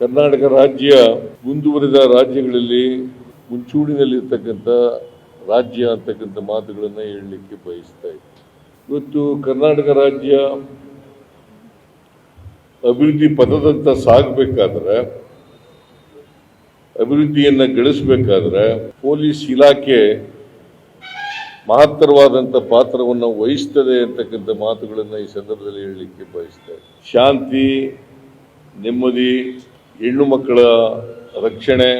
ಕರ್ನಾಟಕ ರಾಜ್ಯ ಮುಂದುವರಿದ ರಾಜ್ಯಗಳಲ್ಲಿ ಮುಂಚೂಣಿನಲ್ಲಿರ್ತಕ್ಕಂಥ ರಾಜ್ಯ ಅಂತಕ್ಕಂಥ ಮಾತುಗಳನ್ನು ಹೇಳಲಿಕ್ಕೆ ಬಯಸ್ತಾ ಇದೆ ಇವತ್ತು ಕರ್ನಾಟಕ ರಾಜ್ಯ ಅಭಿವೃದ್ಧಿ ಪದದಂತ ಸಾಗಬೇಕಾದ್ರೆ, ಅಭಿವೃದ್ಧಿಯನ್ನ ಗಳಿಸಬೇಕಾದ್ರೆ ಪೊಲೀಸ್ ಇಲಾಖೆ ಮಹತ್ತರವಾದಂಥ ಪಾತ್ರವನ್ನು ವಹಿಸ್ತದೆ ಅಂತಕ್ಕಂಥ ಮಾತುಗಳನ್ನು ಈ ಸಂದರ್ಭದಲ್ಲಿ ಹೇಳಲಿಕ್ಕೆ ಬಯಸ್ತೇನೆ ಶಾಂತಿ, ನೆಮ್ಮದಿ ಹೆಣ್ಣು ಮಕ್ಕಳ ರಕ್ಷಣೆ,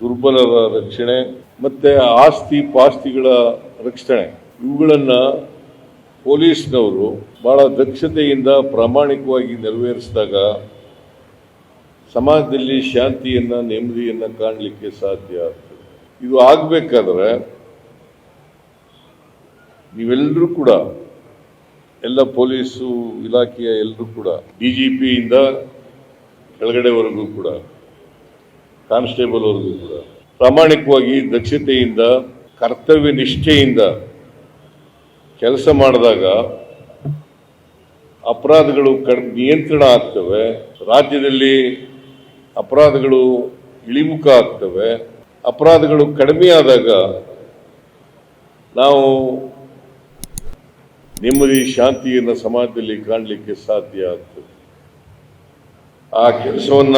ದುರ್ಬಲರ ರಕ್ಷಣೆ, ಮತ್ತು ಆಸ್ತಿ ಪಾಸ್ತಿಗಳ ರಕ್ಷಣೆ. ಇವುಗಳನ್ನು ಪೊಲೀಸ್ನವರು ಬಹಳ ದಕ್ಷತೆಯಿಂದ ಪ್ರಾಮಾಣಿಕವಾಗಿ ನೆರವೇರಿಸಿದಾಗ ಸಮಾಜದಲ್ಲಿ ಶಾಂತಿಯನ್ನು, ನೆಮ್ಮದಿಯನ್ನು ಕಾಣಲಿಕ್ಕೆ ಸಾಧ್ಯ ಆಗ್ತದೆ. ಇದು ಆಗಬೇಕಾದ್ರೆ ನೀವೆಲ್ಲರೂ ಕೂಡ, ಎಲ್ಲ ಪೊಲೀಸು ಇಲಾಖೆಯ ಎಲ್ಲರೂ ಕೂಡ, ಡಿ ಜಿ ಪಿಯಿಂದ ಕೆಳಗಡೆವರೆಗೂ ಕೂಡ, ಕಾನ್ಸ್ಟೇಬಲ್ವರೆಗೂ ಕೂಡ, ಪ್ರಾಮಾಣಿಕವಾಗಿ ದಕ್ಷತೆಯಿಂದ, ಕರ್ತವ್ಯ ನಿಷ್ಠೆಯಿಂದ ಕೆಲಸ ಮಾಡಿದಾಗ ಅಪರಾಧಗಳು ಕಡ್, ನಿಯಂತ್ರಣ ಆಗ್ತವೆ. ರಾಜ್ಯದಲ್ಲಿ ಅಪರಾಧಗಳು ಇಳಿಮುಖ ಆಗ್ತವೆ. ಅಪರಾಧಗಳು ಕಡಿಮೆ ಆದಾಗ ನಾವು ನೆಮ್ಮದಿ, ಶಾಂತಿಯನ್ನು ಸಮಾಜದಲ್ಲಿ ಕಾಣಲಿಕ್ಕೆ ಸಾಧ್ಯ ಆಗ್ತದೆ. ಆ ಕೆಲಸವನ್ನ